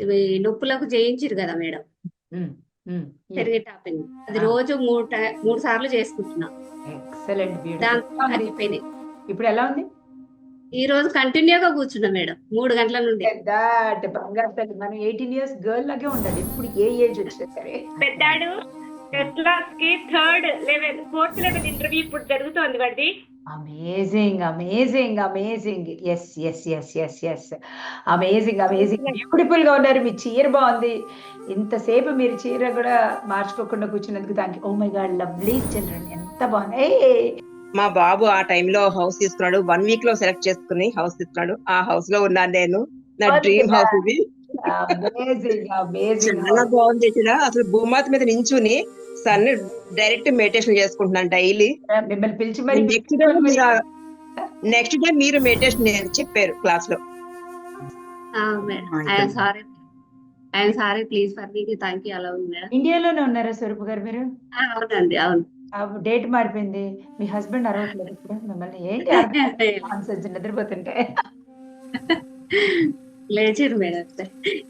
నొప్పులకు చేయించిరు కదా మేడం. పెరిగే టాపింగ్ అది. రోజు మూడు మూడు సార్లు చేసుకుంటున్నా. అయిపోయింది ఇప్పుడు ఎలా ఉంది? ఈ రోజు కంటిన్యూగా కూర్చున్నా మేడం మూడు గంటల నుండి. దట్ బంగారు మనం ఎయిటీన్ ఇయర్స్ గర్ల్ లాగే ఉండాలి. ఇప్పుడు ఏ ఏజ్ వచ్చినా సరే. పెద్దాడు. క్లాస్కి third level fourth level interview ఇప్పుడు జరుగుతోంది వాడి amazing amazing amazing yes yes yes yes yes amazing amazing బ్యూటిఫుల్గా ఉన్నారు మీ చీర బాగుంది. ఇంతసేపు మీరు చీర కూడా మార్చుకోకుండా కూర్చున్నందుకు దానికి oh my God lovely children ఎంత బాగుంది. మా బాబు ఆ టైంలో హౌస్ తీసుకున్నాడు. వన్ వీక్లో సెలెక్ట్ చేసుకుని హౌస్ తీసుకున్నాడు. ఆ హౌస్లో ఉన్నాను నేను. నా డ్రీమ్. హౌస్ ఇది. అమేజింగ్ అమేజింగ్ చాలా బాగుంది ఇక్కడ అసలు భూమాత మీద నించుని సన్ డైరెక్ట్ మెడిటేషన్ చేసుకుంటున్నాను డైలీ మిమ్మల్ని పిలిచి మరి నెక్స్ట్ డే మీరు నెక్స్ట్ డే మీరు మెడిటేషన్ చెప్పారు క్లాస్లో. ఆ, madam. I'm sorry I'm sorry please for me thank you అలా మేడం ఇండియాలోనే ఉన్నారా స్వరూప్ గారు మీరు? ఆ, అవునండి అవును. ఆ డేట్ మారిపోయింది. మీ హస్బెండ్ అరవట్లేదు ఇప్పుడు. మిమ్మల్ని ఏంటి నిద్రపోతుంటే. లేచిరు మేడం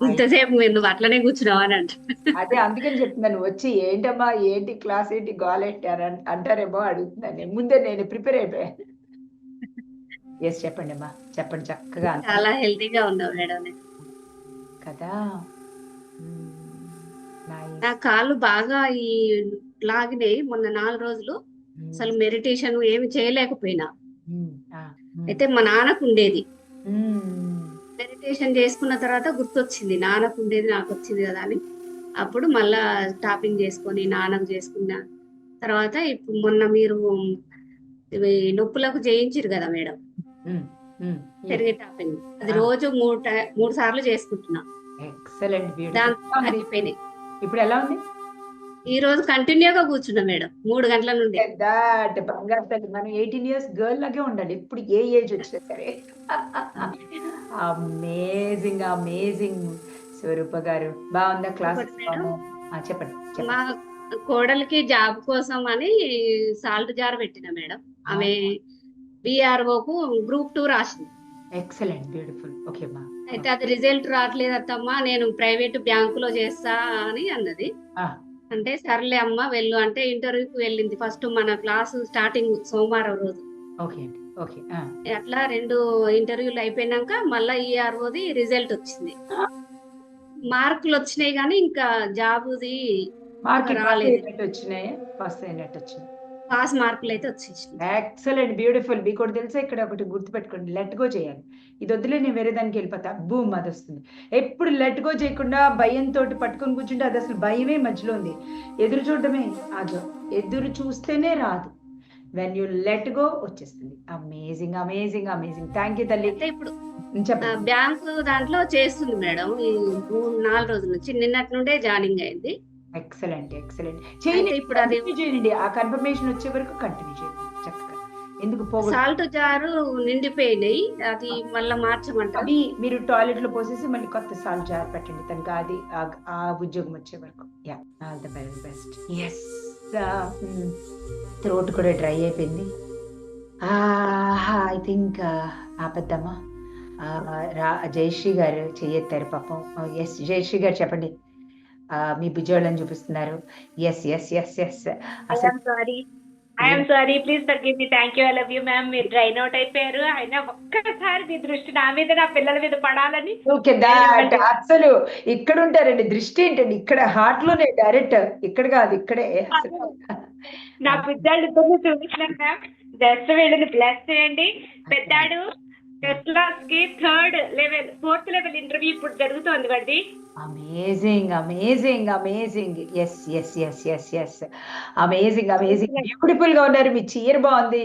ఇంతసేపు మీరు నువ్వు అట్లనే కూర్చున్నావు అని అంట అదే అందుకని చెప్తున్నాను వచ్చి ఏంటమ్మా ఏంటి క్లాస్ ఏంటి గోల్ ఏంటి అని అన్- అంటారేమో అడుగుతున్నాను నేను. ముందే నేను ప్రిపేర్ అయిపోయాను ఎస్ చెప్పండి అమ్మా చెప్పండి చక్కగా. చాలా హెల్తీగా ఉన్నావు మేడం. కదా. నా కాళ్ళు బాగా ఈ లాగినాయి మొన్న నాలుగు రోజులు. అసలు మెడిటేషన్ ఏమి చేయలేకపోయినా. అయితే మా నాన్నకు ఉండేది. మెడిటేషన్ చేసుకున్న తర్వాత గుర్తొచ్చింది. నాన్నకు ఉండేది నాకు వచ్చింది కదా అని. అప్పుడు మళ్ళా టాపింగ్ చేసుకొని నాన్నకు చేసుకున్న తర్వాత ఇప్పుడు మొన్న మీరు ఇవి నొప్పులకు చేయించిరు కదా మేడం. పెరిగే టాపింగ్ అది. రోజు మూడు మూడు సార్లు చేసుకుంటున్నా. ఎక్సలెంట్ దాంతో బ్యూటిఫుల్ అయిపోయింది ఇప్పుడు ఎలా ఉంది? ఈ రోజు కంటిన్యూగా కూర్చున్నా మేడం. మూడు గంటల నుండి. దట్ బంగారు తల్లి మనం ఎయిటీన్ ఇయర్స్ గర్ల్ లాగే ఉండాలి. ఇప్పుడు ఏ ఏజ్ వచ్చినా సరే అమేజింగ్ అమేజింగ్ స్వరూప గారు బాగుందా క్లాస్. చెప్పండి మా కోడలికి జాబ్ కోసం అని సాల్ట్ జార్ పెట్టిన మేడం. ఆమె బిఆర్ఓకు గ్రూప్ టూ రాసింది. ఎక్సలెంట్ బ్యూటిఫుల్ ఓకే అమ్మా అయితే అది రిజల్ట్ రావట్లేదు అత్తమ్మా నేను ప్రైవేట్ బ్యాంకులో చేస్తా అని అన్నది. అంటే సర్లే అమ్మా వెళ్ళు అంటే ఇంటర్వ్యూకి వెళ్ళింది. ఫస్ట్ మన క్లాసు స్టార్టింగ్ సోమవారం రోజు. Okay okay. అట్లా రెండు ఇంటర్వ్యూలు అయిపోయినాక మళ్ళా ఈఆర్ఓది రిజల్ట్ వచ్చింది. మార్కులు వచ్చినాయి కానీ ఇంకా జాబుది రాలేదు. వచ్చినాయి? పాస్ అయినట్టు వచ్చినాయి? పాస్ మార్కులు అయితే వచ్చేసినాయి ఎక్సలెంట్ బ్యూటిఫుల్. మీకు తెలుసా? ఇక్కడ ఒకటి గుర్తుపెట్టుకోండి. లెట్ గో చేయాలి. ఇది వద్దులే నేను వేరే దానికి వెళ్ళిపోతా. బూమ్ అది వస్తుంది. ఎప్పుడు లెట్ గో చేయకుండా భయంతో పట్టుకొని కూర్చుంటే అది అసలు భయమే మధ్యలో ఉంది. ఎదురు చూడటమే అది ఎదురు చూస్తేనే రాదు. వెన్ యూ లెట్ గో వచ్చేస్తుంది. Amazing amazing amazing thank you తల్లి. ఇప్పుడు బ్యాంకు దాంట్లో చేస్తుంది మేడం. ఈ మూడు నాలుగు రోజుల నుంచి నిన్నటి నుండే జాయినింగ్ అయింది. Excellent excellent. చేయండి ఇప్పుడు అది చేయండి. ఆ కన్ఫర్మేషన్ వచ్చే వరకు కంటిన్యూ చేయండి. చక్కగా. ఎందుకు పోగొట్టు సాల్ట్ జారు నిండిపోయినాయి. అది మళ్ళీ మార్చమంటారు అవి మీరు టాయిలెట్లో పోసేసి మళ్ళీ కొత్త సాల్ట్ జార్ పెట్టండి. తనకి అది ఆ- ఉద్యోగం వచ్చే వరకు. Yeah all the very best yes throat కూడా డ్రై అయిపోయింది. ఐ థింక్ ఆపద్దమ్మా జయశ్రీ గారు చెయ్యెత్తారు పాపం. ఎస్ జయశ్రీ గారు చెప్పండి. మీ బుజ్జోళ్ళని చూపిస్తున్నారు. Yes yes yes yes sorry I'm sorry please forgive me thank you I love you ma'am మీరు డ్రైన్ అవుట్ అయిపోయారు. అయినా ఒక్కసారి మీ దృష్టి నా మీద నా పిల్లల మీద పడాలని ఓకే అసలు ఇక్కడ ఉంటారండి. దృష్టి ఏంటండి? ఇక్కడ హార్ట్లోనే డైరెక్ట్ ఇక్కడ కాదు ఇక్కడే. నా పిల్లలు ఇద్దరు చూపించాను మ్యామ్ జస్ట్ వీళ్ళని బ్లెస్ చేయండి. పెద్దాడు క్లాస్కి third level fourth level interview ఇప్పుడు జరుగుతోంది వాడి amazing amazing amazing yes yes yes yes yes amazing amazing బ్యూటిఫుల్గా ఉన్నారు మీ చీర బాగుంది.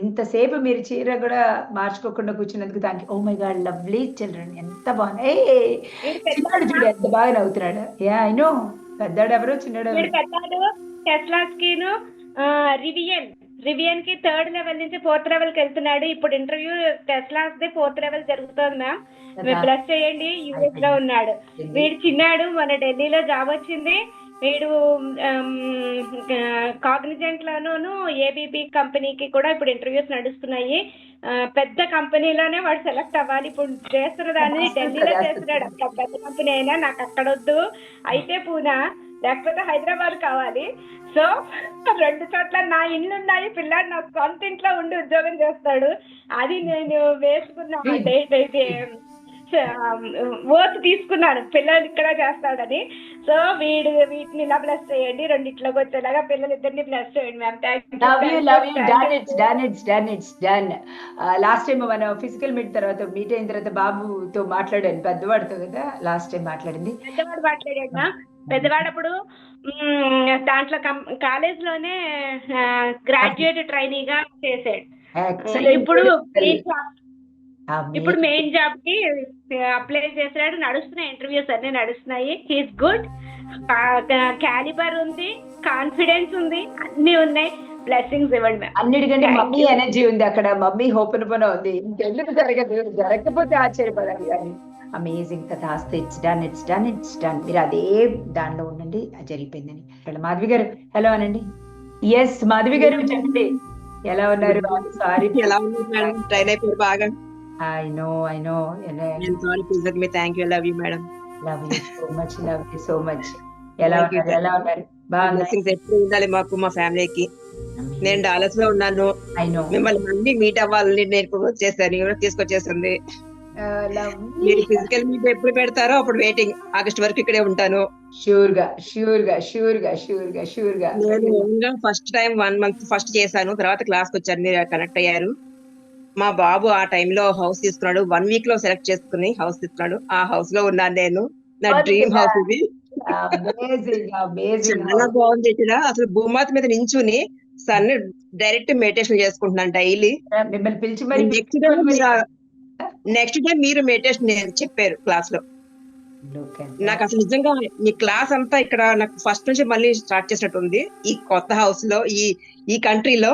ఇంతసేపు మీరు చీర కూడా మార్చుకోకుండా కూర్చున్నందుకు దానికి oh my God lovely children ఎంత ఏ చిన్నాడు చూడు ఎంత బాగా నవ్వుతున్నాడు. యా ఐ నో పెద్దాడు ఎవరు చిన్నాడు పెద్దాడు టెస్లాస్ కిను రివియన్. రివియన్కి థర్డ్ లెవెల్ నుంచి ఫోర్త్ లెవెల్కి వెళ్తున్నాడు. ఇప్పుడు interview Tesla's the fourth level జరుగుతుంది మ్యామ్ ప్లస్ చేయండి. యూఎస్లో ఉన్నాడు. వీడు చిన్నాడు. మన ఢిల్లీలో జాబ్ వచ్చింది. వీడు కాగ్నిజెంట్ లోను ఏబీబీ కంపెనీకి కూడా ఇప్పుడు ఇంటర్వ్యూస్ నడుస్తున్నాయి. పెద్ద కంపెనీలోనే వాడు సెలెక్ట్ అవ్వాలి. ఇప్పుడు చేస్తున్న దాన్ని ఢిల్లీలో చేస్తున్నాడు. అక్కడ పెద్ద కంపెనీ అయినా నాకు అక్కడ వద్దు. అయితే పూనా లేకపోతే హైదరాబాద్ కావాలి. సో రెండు చోట్ల నా ఇల్లు ఉన్నాయి పిల్లాడు నాకు సొంత ఇంట్లో ఉండి ఉద్యోగం చేస్తాడు. అది నేను వేసుకున్న డేట్ అయితే. ఓత్ తీసుకున్నాను పిల్లలు ఇక్కడ చేస్తాడని సో వీడు వీటిని ఇలా ప్లస్ చేయండి రెండిట్లోకి వచ్చేలాగా పిల్లలు ఇద్దరిని ప్లస్ చేయండి మ్యామ్ డన్ లాస్ట్ టైం మనం ఫిజికల్ మీట్ తర్వాత మీట్ అయిన తర్వాత బాబుతో మాట్లాడాను. పెద్దవాడితో కదా లాస్ట్ టైం మాట్లాడింది. పెద్దవాడు మాట్లాడాడు మ్యామ్ పెద్దవాడు అప్పుడు మ్మ్, దాంట్లో కాలేజ్లోనే గ్రాడ్యుయేట్ ట్రైనీగా చేశాడు. Excellent. ఇప్పుడు. ఇప్పుడు మెయిన్ జాబ్కి అప్లై చేశాడు నడుస్తున్నాయి ఇంటర్వ్యూస్ అన్ని నడుస్తున్నాయి. హీస్ గుడ్ క్యాలిబర్ ఉంది కాన్ఫిడెన్స్ ఉంది అన్ని ఉన్నాయి. బ్లెస్సింగ్స్ ఇవ్వండి అన్నిటికంటే మమ్మీ. ఎనర్జీ ఉంది అక్కడ. మమ్మీ హోపెన్ పన ఉంది. ఇంకెందుకు జరగదు. జరగకపోతే ఆశ్చర్యపడాలి కానీ. అమేజింగ్ కదా ఆస్తే it's done it's done it's done మీరు అదే దానిలో ఉండండి. అది జరిగిపోయిందని. ఇక్కడ మాధవి గారు ఎలా అనండి ఎస్ మాధవి గారు చెప్పండి ఎలా ఉన్నారు? సారీ ఎలా ఉంది మేడం? ట్రైన్ అయిపోయారు బాగా? నేను సారీ పిలిచారు మీ thank you love you madam love you so much love you so much ఎలా Thank you, ఉన్నారు? ఎలా ఉన్నారు? బాగున్నారు? బ్లెస్సింగ్స్ ఎప్పుడు ఉండాలి మాకు మా ఫ్యామిలీకి? నేను డాలస్లో ఉన్నాను. ఐ నో మిమ్మల్ని మళ్ళీ మీట్ అవ్వాలని నేను ఇప్పుడు వచ్చేసాను కూడా తీసుకొచ్చేసింది. మీరు ఫిజికల్ మీట్ ఎప్పుడు పెడతారో అప్పుడు వెయిటింగ్ ఆగస్ట్ వరకు ఇక్కడే ఉంటాను. షూర్గా షూర్గా షూర్గా షూర్గా షూర్గా నేను first time one month first చేశాను. తర్వాత క్లాస్కి వచ్చారు. మీరు కనెక్ట్ అయ్యారు. మా బాబు ఆ టైంలో హౌస్ తీసుకున్నాడు వన్ వీక్లో సెలెక్ట్ చేసుకుని హౌస్ తీసుకున్నాడు ఆ హౌస్లో ఉన్నాను నేను. నా డ్రీమ్. హౌస్ ఇది. చాలా బాగుంది ఇక్కడ అసలు భూమాత మీద నించుని సన్ డైరెక్ట్ మెడిటేషన్ చేసుకుంటున్నాను డైలీ మిమ్మల్ని పిలిచి మరి నెక్స్ట్ డే నెక్స్ట్ డే మీరు మెడిటేషన్ చెప్పారు క్లాస్లో. నాకు అసలు నిజంగా మీ క్లాస్ అంతా ఇక్కడ నాకు ఫస్ట్ నుంచి మళ్ళీ స్టార్ట్ చేసినట్టు ఉంది ఈ కొత్త హౌస్లో ఈ ఈ కంట్రీలో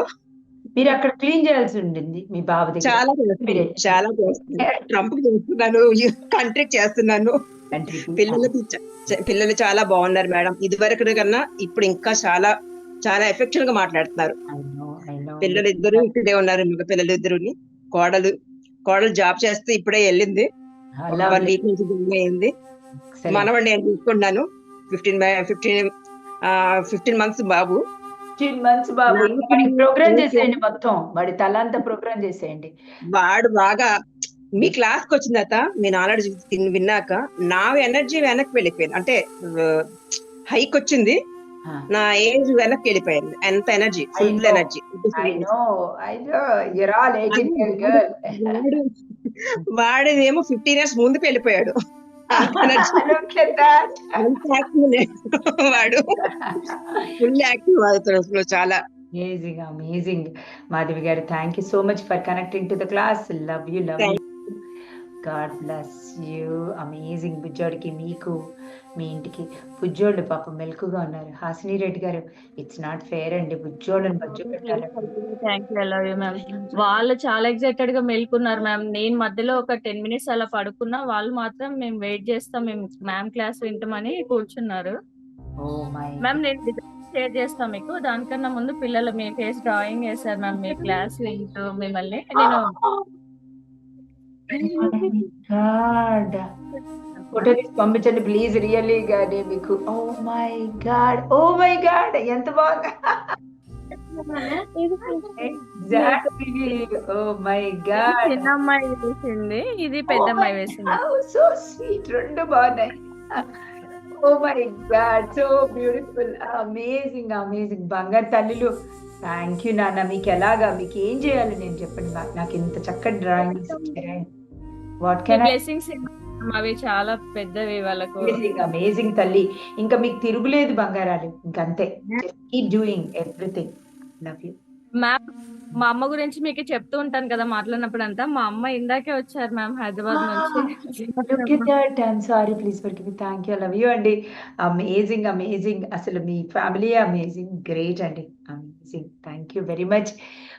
మీరు అక్కడ క్లీన్ చేయాల్సి ఉండింది మీ బాబు దగ్గర. చాలా చాలా చేస్తున్నాను ట్రంప్ చేస్తున్నాను. కంట్రీ చేస్తున్నాను చ- పిల్లలు చాలా బాగున్నారు మేడం. ఇది వరకు కన్నా ఇప్పుడు ఇంకా చాలా చాలా ఎఫెక్టివ్గా మాట్లాడుతున్నారు. పిల్లలు ఇద్దరు ఇక్కడే ఉన్నారు మగ పిల్లలు ఇద్దరుని. కోడలు కోడలు జాబ్ చేస్తే ఇప్పుడే వెళ్ళింది. వన్. వీక్ నుంచి జాయిన్ అయింది. Excellent. మనవాడు నేను చూసుకున్నాను ఫిఫ్టీన్ ఫిఫ్టీన్ ఫిఫ్టీన్ మంత్స్ బాబు. 15 months బాబు. ప్రోగ్రామ్ చేసేయండి మొత్తం. వాడి తల అంతా ప్రోగ్రామ్ చేసేయండి. వాడు బాగా మీ క్లాస్కి వచ్చిన తర్వాత మీ నాలెడ్జ్ విన్నాక నా ఎనర్జీ వెనక్కి వెళ్ళిపోయింది. అంటే హైక్ వచ్చింది. నా ఏజ్ వెనక్కి వెళ్ళిపోయింది. ఎంత ఎనర్జీ ఫుల్. ఎనర్జీ వాడిదేమో ఫిఫ్టీన్ ఇయర్స్ ముందుకు వెళ్ళిపోయాడు. చాలా. Amazing amazing Madhavi garu thank you so much for connecting to the class love you love you God bless you amazing బుజ్జోడికి మీకు మీ ఇంటికి. బుజ్జోళ్ళు పాపం మెలకుగా ఉన్నారు. హాసిని రెడ్డి గారు ఇట్స్ నాట్ ఫేర్ అండి. బుజ్జోళ్ళని బజ్జో పెట్టారు. వాళ్ళు చాలా ఎక్సైటెడ్గా మేల్కున్నారు మ్యామ్ నేను మధ్యలో ఒక టెన్ మినిట్స్ అలా పడుకున్నా. వాళ్ళు మాత్రం మేము వెయిట్ చేస్తాం. మేము మ్యామ్ క్లాస్ వింటామని కూర్చున్నారు. మ్యామ్ నేను షేర్ చేస్తాం మీకు. దానికన్నా ముందు పిల్లలు మీ ఫేస్ డ్రాయింగ్ చేశారు మ్యామ్ మీ క్లాస్ వింటూ మిమ్మల్ని. నేను గాడ్ ఫోటో తీసి పంపించండి ప్లీజ్ రియల్లీ గానే మీకు. Oh my God oh my God ఎంత బాగా. ఓ మై గాడ్ చిన్న అమ్మాయి వేసింది. ఇది పెద్ద అమ్మాయి వేసింది. సో స్వీట్ రెండు బాగున్నాయి. ఓ my God so beautiful amazing amazing బంగారు తల్లులు. థ్యాంక్ యూ నాన్న. మీకు ఎలాగా? మీకు ఏం చేయాలి నేను చెప్పండి. నాకు నాకు ఇంత చక్కటి డ్రాయింగ్ వాట్ కెన్ బ్లెస్సింగ్స్ అవి చాలా పెద్దవి వాళ్ళకు. అమేజింగ్ తల్లి. ఇంకా మీకు తిరుగులేదు బంగారాలు. ఇంకంతే. Keep doing everything love you ma'am మా అమ్మ గురించి మీకు చెప్తూ ఉంటాను కదా మాట్లాడినప్పుడు అంతా మా అమ్మ ఇందాకే వచ్చారు మ్యామ్ హైదరాబాద్ నుంచి. I'm sorry. Please forgive me. Thank you. I love you అండి అమేజింగ్ అమేజింగ్ అసలు మీ ఫ్యామిలీ అమేజింగ్ గ్రేట్ అండి amazing thank you very much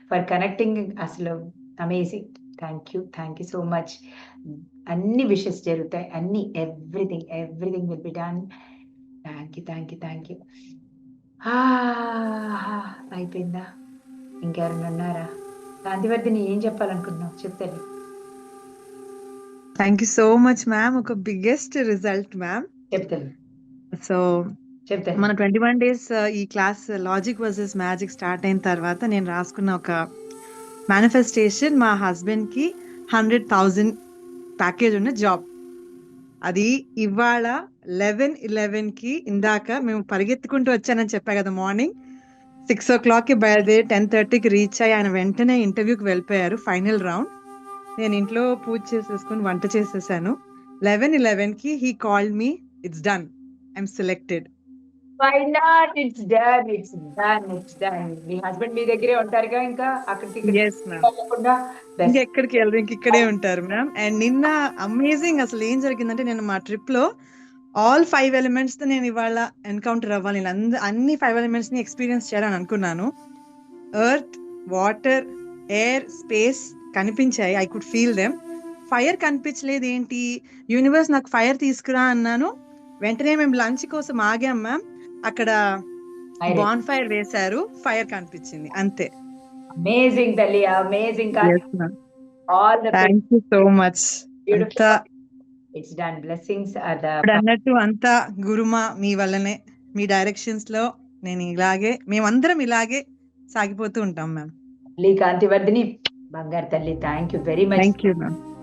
for connecting అసలు amazing thank you thank you so much అన్ని విషెస్ జరుగుతాయి. అన్ని everything everything will be done thank you thank you thank you అయిపోయిందా? ఇంకెవరైనా ఉన్నారా? కాంతివర్ధిని ఏం చెప్పాలనుకుంటున్నావు? చెప్తాను thank you so much ma'am ఒక బిగ్గెస్ట్ రిజల్ట్ మ్యామ్ చెప్తాను సో చెప్తాను మన ట్వంటీ వన్ డేస్ ఈ class logic versus magic start అయిన తర్వాత నేను రాసుకున్న ఒక మేనిఫెస్టేషన్ మా హస్బెండ్కి హండ్రెడ్ థౌజండ్ ప్యాకేజ్ ఉన్న జాబ్ అది ఇవాళ లెవెన్ ఇలెవెన్కి ఇందాక మేము పరిగెత్తుకుంటూ వచ్చానని చెప్పా కదా మార్నింగ్ సిక్స్ ఓ క్లాక్కి బయలుదేరి టెన్ థర్టీకి రీచ్ అయ్యి ఆయన వెంటనే ఇంటర్వ్యూకి వెళ్ళిపోయారు ఫైనల్ రౌండ్ నేను ఇంట్లో పూజ చేసేసుకుని వంట చేసేసాను. Eleven ఇలెవెన్కి he called me it's done I'm selected why not it's done it's done it's done me husband మీ దగ్గరే ఉంటారుగా ఇంకా? అక్కడికి. ఇంకెక్కడికి వెళ్ళరు ఇంక ఇక్కడే ఉంటారు మ్యామ్ అండ్ నిన్న అమేజింగ్ అసలు ఏం జరిగిందంటే నేను మా ట్రిప్లో ఆల్ ఫైవ్ ఎలిమెంట్స్తో నేను ఇవాళ ఎన్కౌంటర్ అవ్వాలి. నేను అన్ని ఫైవ్ ఎలిమెంట్స్ని ఎక్స్పీరియన్స్ చేయాలని అనుకున్నాను. ఎర్త్ వాటర్ ఎయిర్ స్పేస్ కనిపించాయి. I could feel them fire కనిపించలేదు ఏంటి యూనివర్స్ నాకు ఫైర్ తీసుకురా అన్నాను. వెంటనే మేము లంచ్ కోసం ఆగాం మ్యామ్ అక్కడ. బాన్ ఫైర్ వేశారు ఫైర్ కనిపించింది అంతే. అమేజింగ్ తల్లి amazing all thank you so much it's done blessings అన్నట్టు అంతా గురుమా మీ వల్లనే మీ డైరెక్షన్స్లో నేను ఇలాగే మేమందరం ఇలాగే సాగిపోతూ ఉంటాం మ్యామ్ కాంతివర్ధిని బంగారు తల్లి thank you very much thank you ma'am